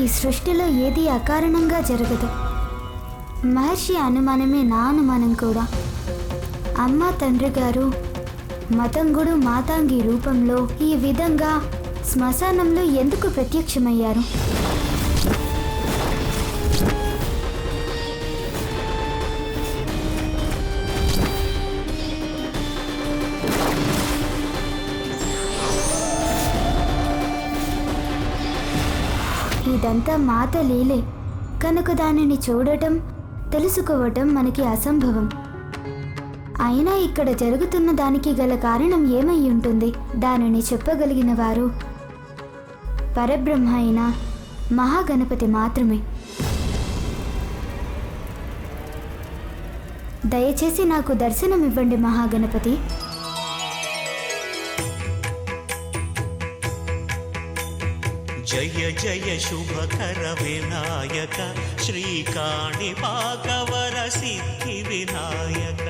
ఈ సృష్టిలో ఏది అకారణంగా జరగదు? మహర్షి అనుమానమే నా అనుమానం కూడా. అమ్మ తండ్రి గారు మతంగుడు మాతాంగి రూపంలో ఈ విధంగా శ్మశానంలో ఎందుకు ప్రత్యక్షమయ్యారు? ఇదంతా మాత లీలే. కనుక దానిని చూడటం తెలుసుకోవటం మనకి అసంభవం. అయినా ఇక్కడ జరుగుతున్న దానికి గల కారణం ఏమై ఉంటుంది? దానిని చెప్పగలిగిన వారు పరబ్రహ్మ అయిన మహాగణపతి మాత్రమే. దయచేసి నాకు దర్శనం ఇవ్వండి మహాగణపతి. जय जय शुभकर विनायक श्रीकाणी सिद्धि विनायक।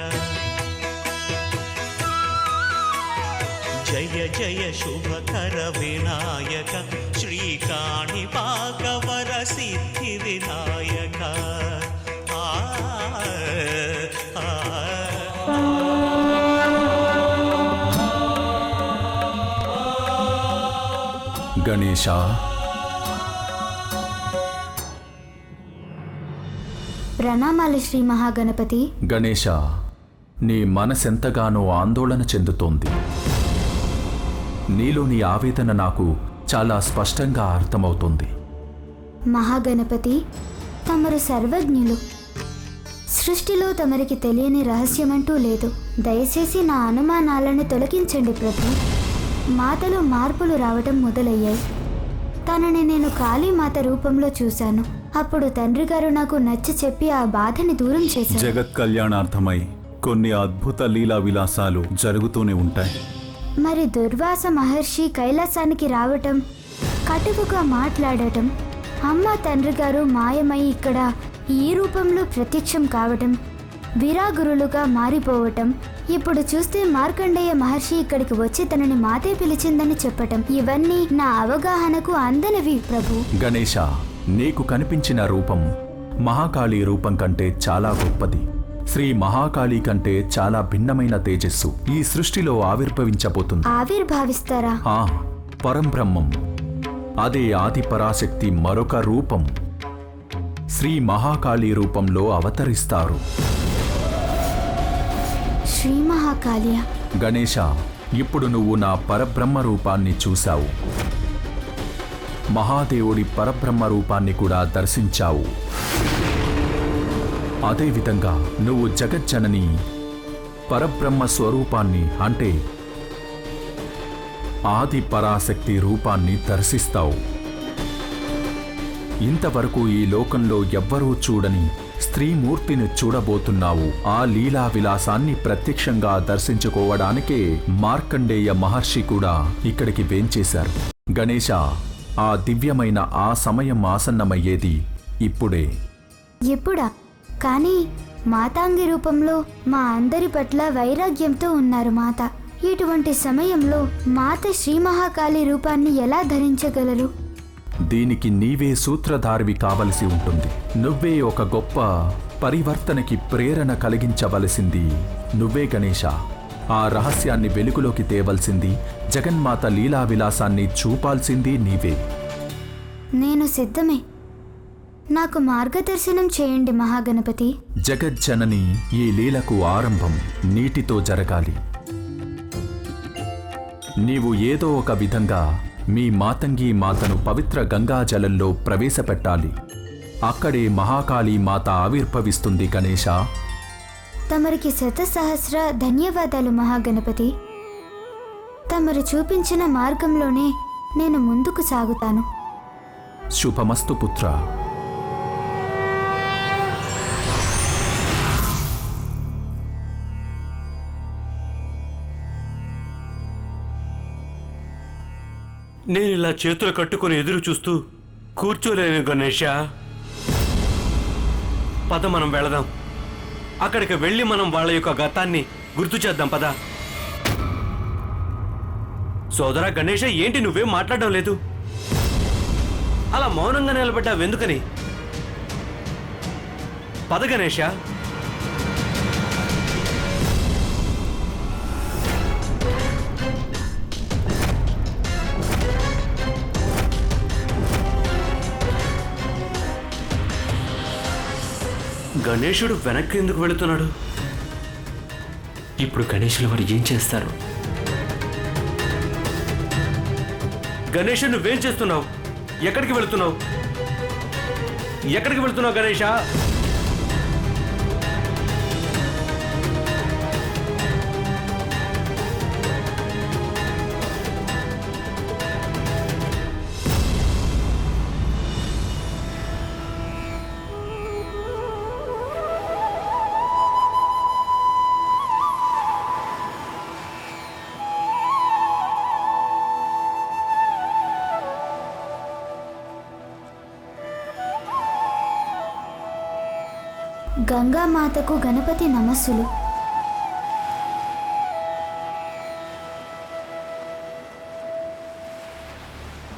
जय जय शुभ कर विनायक श्रीकाणिपाकवर सिद्धिविनायक आ, आ, आ, गणेशा ప్రణామాలు శ్రీ మహాగణపతి. గణేశ నీ మనసెంతగానో ఆందోళన చెందుతోంది. నీలోని ఆవేదన నాకు చాలా స్పష్టంగా అర్థమవుతుంది. మహాగణపతి తమరు సర్వజ్ఞులు. సృష్టిలో తమరికి తెలియని రహస్యమంటూ లేదు. దయచేసి నా అనుమానాలను తొలగించండి ప్రభు. మాతలో మార్పులు రావటం మొదలయ్యాయి. తనని నేను కాళీమాత రూపంలో చూశాను. అప్పుడు తండ్రి గారు నాకు నచ్చ చెప్పి ఆ బాధని దూరం చేశారు. జగత్ కళ్యాణార్థమై కొన్ని అద్భుత లీలా విలాసాలు జరుగుతూనే ఉంటాయి. మరి దుర్వాస మహర్షి కైలాసానికి రావటం కటువుగా మాట్లాడటం అమ్మ తండ్రి గారు మాయమై ఇక్కడ ఈ రూపంలో ప్రత్యక్షం కావటం విరాగురులుగా మారిపోవటం ఇప్పుడు చూస్తే మార్కండేయ మహర్షి ఇక్కడికి వచ్చి తనని మాతే పిలిచిందని చెప్పటం ఇవన్నీ నా అవగాహనకు అందనివి ప్రభు. గణేశ నీకు కనిపించిన రూపం మహాకాళి రూపం కంటే చాలా గొప్పది. శ్రీ మహాకాళి కంటే చాలా భిన్నమైన తేజస్సు ఈ సృష్టిలో ఆవిర్భవించబోతుంది. ఆవిర్భావిస్తారా? ఆ పరంబ్రహ్మం. అదే ఆది పరాశక్తి మరొక రూపం. శ్రీ మహాకాళి రూపంలో అవతరిస్తారు. శ్రీ మహాకాళియ? గణేశ ఇప్పుడు నువ్వు నా పరబ్రహ్మ రూపాన్ని చూశావు. మహాదేవుడి పరబ్రహ్మ రూపాన్ని కూడా దర్శించావు. అదేవిధంగా నువ్వు జగజ్జనని పరబ్రహ్మ స్వరూపాన్ని అంటే ఆది పరాశక్తి రూపాన్ని దర్శిస్తావు. ఇంతవరకు ఈ లోకంలో ఎవ్వరూ చూడని స్త్రీమూర్తిని చూడబోతున్నావు. ఆ లీలా విలాసాన్ని ప్రత్యక్షంగా దర్శించుకోవడానికే మార్కండేయ మహర్షి కూడా ఇక్కడికి వేంచేశారు. గణేశ ఆ దివ్యమైన ఆ సమయం ఆసన్నమయ్యేది ఇప్పుడే. ఎప్పుడా? కానీ మాతాంగి రూపంలో మా అందరి పట్ల వైరాగ్యంతో ఉన్నారు మాత. ఇటువంటి సమయంలో మాత శ్రీ మహాకాళి రూపాన్ని ఎలా ధరించగలరు? దీనికి నీవే సూత్రధారివి కావలసి ఉంటుంది. నువ్వే ఒక గొప్ప పరివర్తనకి ప్రేరణ కలిగించవలసింది. నువ్వే గణేశ. ఆ రహస్యాన్ని వెలుగులోకి తేవలసింది జగన్మాత లీలా విలాసాన్ని చూపాల్సింది నీవే. నేను సిద్ధమే. నాకు మార్గదర్శనం చేయండి మహాగణపతి. జగజ్జనని ఈ లీలకు ఆరంభం నీటితో జరగాలి. నీవు ఏదో ఒక విధంగా మీ మాతంగి మాతను పవిత్ర గంగాజలంలో ప్రవేశపెట్టాలి. అక్కడే మహాకాళీ మాత ఆవిర్భవిస్తుంది గణేశ. తమరికి శత సహస్ర ధన్యవాదాలు మహాగణపతి. తమరు చూపించిన మార్గంలోనే నేను ముందుకు సాగుతాను. శుభమస్తు పుత్ర. నేను ఇలా చేతులు కట్టుకుని ఎదురు చూస్తూ కూర్చోలేను గణేష పద మనం వెళదాం. అక్కడికి వెళ్ళి మనం వాళ్ళ యొక్క గతాన్ని గుర్తు చేద్దాం పద. సోదరా గణేష ఏంటి నువ్వేం మాట్లాడడం లేదు? అలా మౌనంగా నిలబడ్డావు ఎందుకని? పద గణేష. గణేశుడు వెనక్కి ఎందుకు వెళుతున్నాడు? ఇప్పుడు గణేషుల వారు ఏం చేస్తారు? గణేష్ నువ్వేం చేస్తున్నావు? ఎక్కడికి వెళుతున్నావు? ఎక్కడికి వెళుతున్నావు గణేష? గంగామాతకు గణపతి నమస్సులు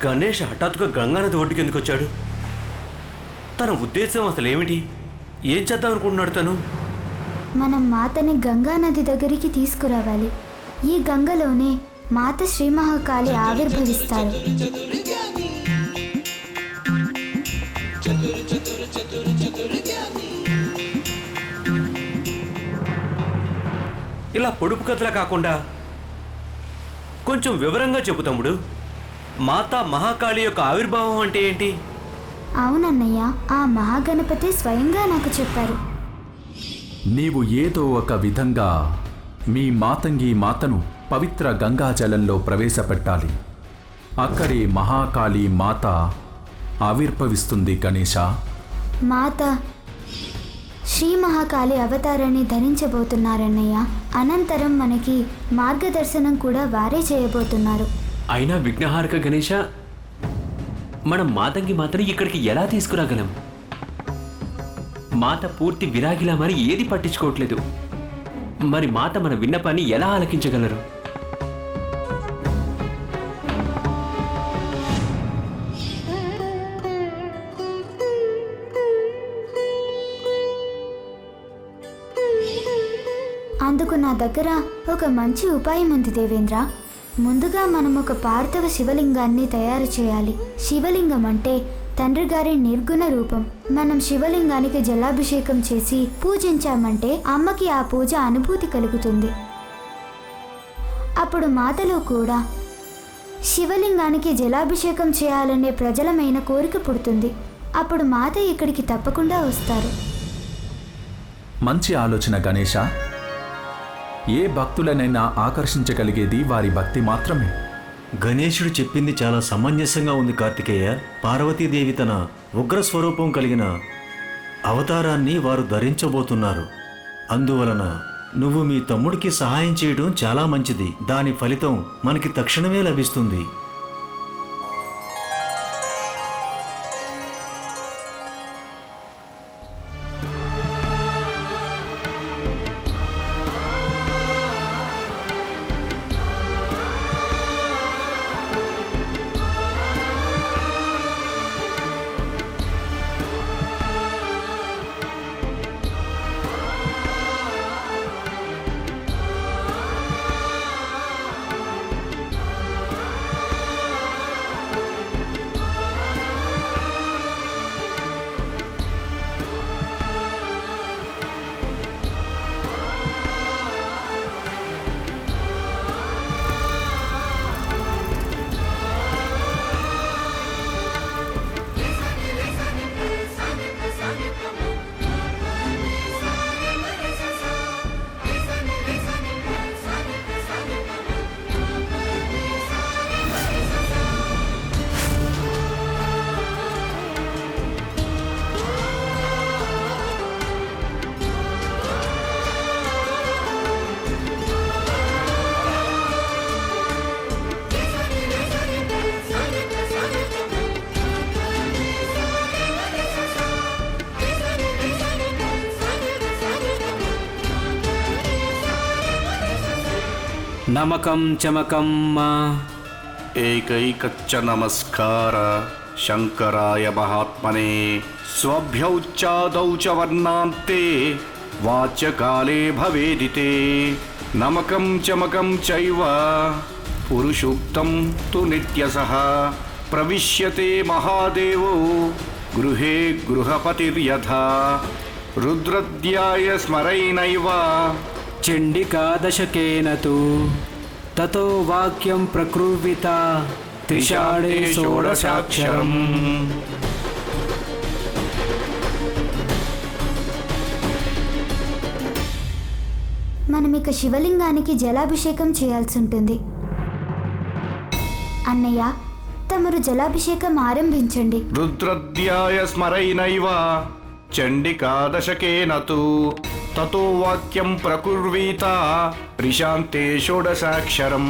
గణేష్ హఠాత్తుగా గంగానది ఒడ్డుకి ఎందుకు వచ్చాడు తన ఉద్దేశం అసలు ఏమిటి ఏం చేద్దాం అనుకుంటున్నాడు తను మనం మాతని గంగా నది దగ్గరికి తీసుకురావాలి ఈ గంగలోనే మాత శ్రీ మహాకాళి ఆవిర్భవిస్తారు ఇలా పొడుపు కథలా కాకుండా కొంచెం వివరంగా చెప్పు తమ్ముడు. మాతా మహాకాళి యొక్క ఆవిర్భావం అంటే ఏంటి? అవునన్నయ్య ఆ మహాగణపతి స్వయంగా నాకు చెప్పారు. నీవు ఏదో ఒక విధంగా మీ మాతంగి మాతను పవిత్ర గంగాజలంలో ప్రవేశపెట్టాలి. అక్కడే మహాకాళి మాత ఆవిర్భవిస్తుంది గణేశ. మాత శ్రీ మహాకాళి అవతారాన్ని ధరించబోతున్నారన్నయ్య. అనంతరం మనకి మార్గదర్శనం కూడా వారే చేయబోతున్నారు. అయినా విఘ్నహారక గణేష మనం మాతంగి మాత్రం ఇక్కడికి ఎలా తీసుకురాగలం? మాత పూర్తి విరాగిలా మరి ఏది పట్టించుకోవట్లేదు. మరి మాత మన విన్నపాన్ని ఎలా ఆలకించగలరు? దగ్గర ఒక మంచి ఉపాయం ఉంది దేవేంద్ర. ముందుగా మనం ఒక పార్థవ శివలింగాన్ని తయారు చేయాలి. శివలింగం అంటే తండ్రి గారి నిర్గుణ రూపం. మనం శివలింగానికి జలాభిషేకం చేసి పూజించామంటే అమ్మకి ఆ పూజ అనుభూతి కలుగుతుంది. అప్పుడు మాతలో కూడా శివలింగానికి జలాభిషేకం చేయాలనే ప్రజలమైన కోరిక పుడుతుంది. అప్పుడు మాత ఇక్కడికి తప్పకుండా వస్తారు. మంచి ఆలోచన గణేష ఏ భక్తులనైనా ఆకర్షించగలిగేది వారి భక్తి మాత్రమే. గణేశుడు చెప్పింది చాలా సమంజసంగా ఉంది కార్తికేయ. పార్వతీదేవి తన ఉగ్ర స్వరూపం కలిగిన అవతారాన్ని వారు ధరించబోతున్నారు. అందువలన నువ్వు మీ తమ్ముడికి సహాయం చేయడం చాలా మంచిది. దాని ఫలితం మనకి తక్షణమే లభిస్తుంది. నమకం చమకం మా. ఏకైకచ్చ నమస్కార శంకరాయ మహాత్మనే స్వభ్యౌచ్చాదౌ చ వర్ణాంతే వాచ్యకాలే భవేదితే. నమకం చమకం చైవ పురుషుక్తం తు నిత్యసః ప్రవిశ్యతే మహాదేవో గృహే గృహపతిర్యథా. రుద్రద్యాయ స్మరైనైవ చండికాదశకేన తు తతో వాక్యం ప్రకృవిత త్రిషాడే షోడశాక్షరం మనం ఇక శివలింగానికి జలాభిషేకం చేయాల్సి ఉంటుంది అన్నయ్య తమరు జలాభిషేకం ఆరంభించండి. రుద్రద్యాయ స్మరైనైవ చండికాదశకేన తు. తతో వాక్యం ప్రకుర్వీత రిశాంతే షోడశాక్షరం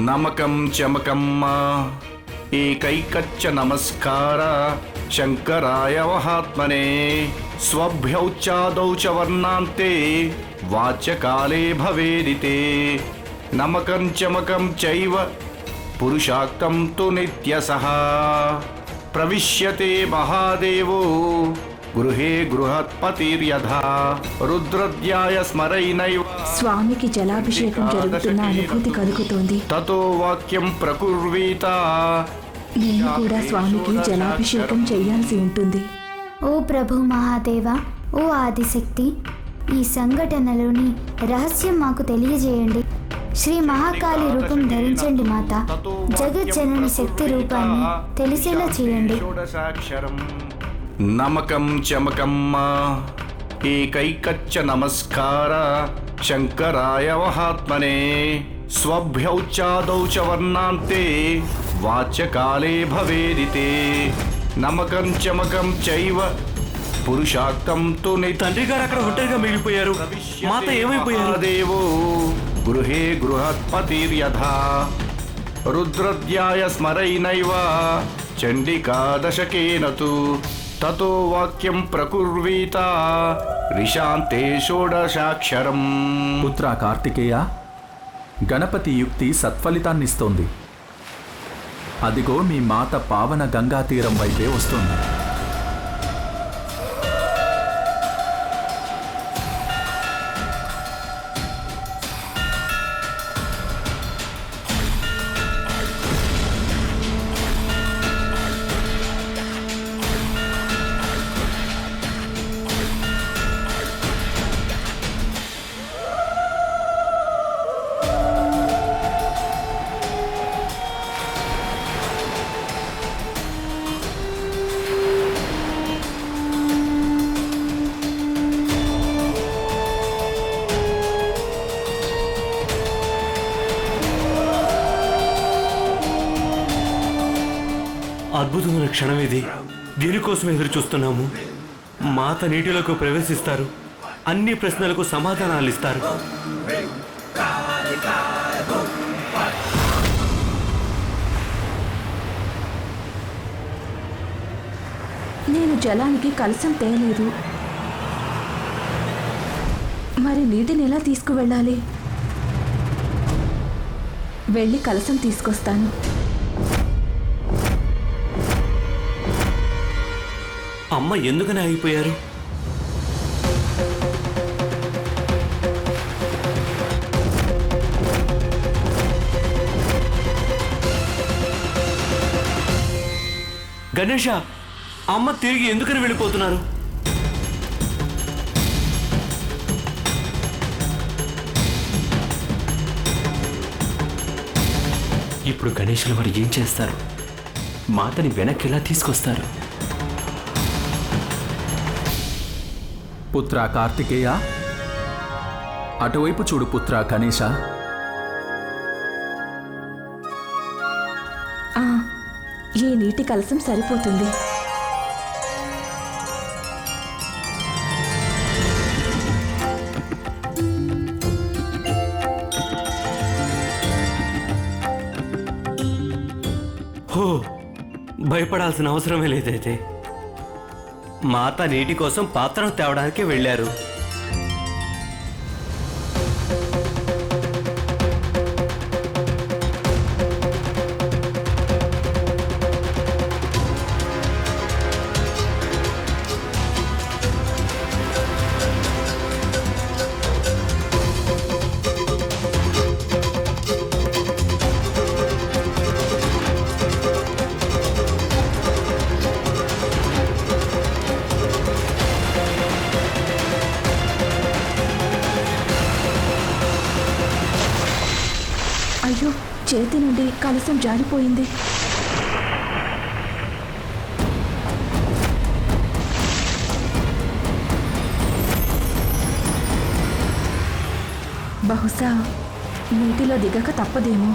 నమకం చమకం ఏకైకచ్చ నమస్కార శంకరాయ మహాత్మనే స్వభ్యౌచ్చాదౌ చ వర్ణాంతే వాచ్యకాలే భవేదితే నమకం చమకం చైవ పురుషాక్తం తు నిత్యసహ ప్రవిశ్యతే మహాదేవో గృహే గృహత్పతిర్యథా. రుద్రద్యాయ స్మరైనైవ. స్వామికి జలాభిషేకం జరుగుతున్న అనుభూతి కలుగుతోంది. తతో వాక్యం ప్రకుర్వీత. నేను కూడా స్వామికి జలాభిషేకం చేయాల్సి ఉంటుంది. ఓ ప్రభు మహాదేవ ఓ ఆదిశక్తి ఈ సంఘటనలోని రహస్యం మాకు తెలియజేయండి. శ్రీ మహాకాళి రూపం ధరించండి మాత. జగజ్జనని శక్తి రూపాన్ని తెలిసేలా చేయండి. నమకం చమకం ఏకైకచ్చ నమస్కార శంకరాయ మహాత్మనే స్వభ్యౌచ్చాదౌ చ వర్ణాంతే వాచ్యకాలే భవేదితే. నమకం చమకం చైవ పురుషాక్తం తు తండ్రి గారు అక్కడ ఒంటరిగా మిగిలిపోయారు. మాత ఏమైపోయారు? దేవో గృహే గృహత్పతిర్యథా. రుద్రద్యాయ స్మరైనైవ చండికాదశకేన తు తతో వాక్యం ప్రకుర్వీత. రిశాంతే షోడశాక్షరం. పుత్ర కార్తికేయ గణపతి యుక్తి సత్ఫలితాన్నిస్తోంది. అదిగో మీ మాత పావన గంగా తీరం వైపే వస్తుంది. అద్భుతమైన క్షణం ఇది. దీనికోసం ఎదురు చూస్తున్నాము? మాత నీటిలోకి ప్రవేశిస్తారు. అన్ని ప్రశ్నలకు సమాధానాలు ఇస్తారు. నేను జలానికి కలసం తేలేదు మరి నీటిని ఎలా తీసుకువెళ్ళాలి? వెళ్ళి కలసం తీసుకొస్తాను. అమ్మ ఎందుకని ఆగిపోయారు? గణేష అమ్మ తిరిగి ఎందుకని వెళ్ళిపోతున్నారు? ఇప్పుడు గణేషుల వారు ఏం చేస్తారు? మాతని వెనక్కి ఎలా తీసుకొస్తారు? పుత్ర కార్తికేయ. అటువైపు చూడు పుత్ర గణేశ ఆ, ఈ నీటి కలసం సరిపోతుంది. హో భయపడాల్సిన అవసరమే లేదైతే. మాత నీటి కోసం పాత్రను తేవడానికి వెళ్ళారు. నుండి జారిపోయింది. బహుశా నీటిలో దిగక తప్పదేమో.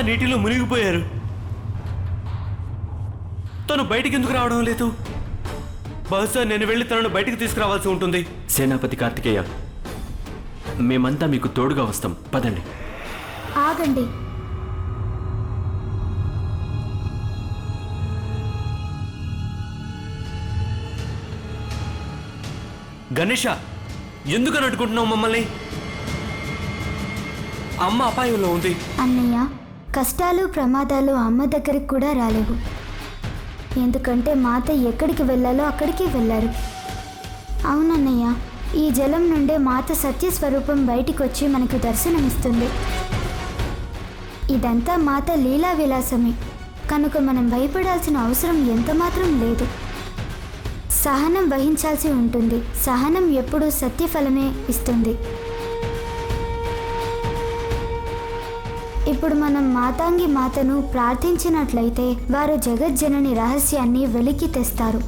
నీటిలో మునిగిపోయారు. తను బయటికి ఎందుకు రావడం లేదు? బహుశా నేను వెళ్ళి తనను బయటికి తీసుకురావాల్సి ఉంటుంది. సేనాపతి కార్తికేయ మేమంతా మీకు తోడుగా వస్తాం. పదండి. ఆగండి. గణేష ఎందుకని అడ్డుకుంటున్నావు మమ్మల్ని? అమ్మ అపాయంలో ఉంది. అన్నయ్య కష్టాలు ప్రమాదాలు అమ్మ దగ్గరికి కూడా రాలేవు. ఎందుకంటే మాత ఎక్కడికి వెళ్ళాలో అక్కడికి వెళ్ళారు అవునన్నయ్య ఈ జలం నుండే మాత సత్యస్వరూపం బయటికి వచ్చి మనకు దర్శనమిస్తుంది. ఇదంతా మాత లీలా విలాసమే. కనుక మనం భయపడాల్సిన అవసరం ఎంత మాత్రం లేదు. సహనం వహించాల్సి ఉంటుంది. సహనం ఎప్పుడూ సత్యఫలమే ఇస్తుంది. ఇప్పుడు మనం మాతాంగి మాతను ప్రార్థించినట్లయితే వారు జగజ్జనని రహస్యాన్ని వెలికి తెస్తారు.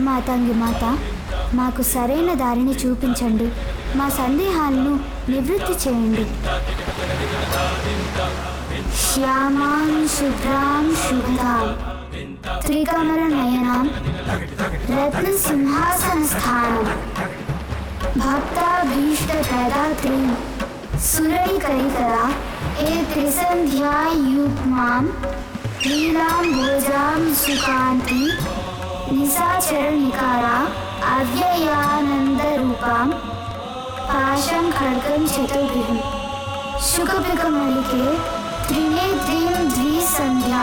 మాతాంగి మాత మాకు సరైన దారిని చూపించండి. మా సందేహాలను నివృత్తి చేయండి శ్యామాం శుభ్రాం శుభ్రాం త్రికమల నయనాం రత్న సింహాసన స్థానం భక్తాభీష్ట ప్రదాత్రీం సురై కరికరా ఏ త్రిసంధ్యాయుగ్మాం లీలాం భోజాం సుకాంతి నిశాచరణికారా पाशं खड्गं चतुर्भिः शुकपिकमलिके त्रिणे त्रीं द्विसन्ध्या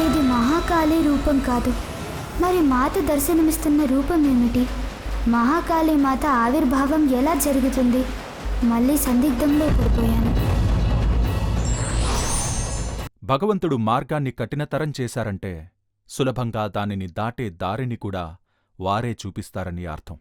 ఇది మహాకాళి రూపం కాదు. మరి మాత దర్శనమిస్తున్న రూపం ఏమిటి? మహాకాళి మాత ఆవిర్భావం ఎలా జరుగుతుంది? మళ్ళీ సందిగ్ధంలో పడిపోయాను. భగవంతుడు మార్గాన్ని కఠినతరం చేశారంటే సులభంగా దానిని దాటే దారిని కూడా వారే చూపిస్తారని అర్థం.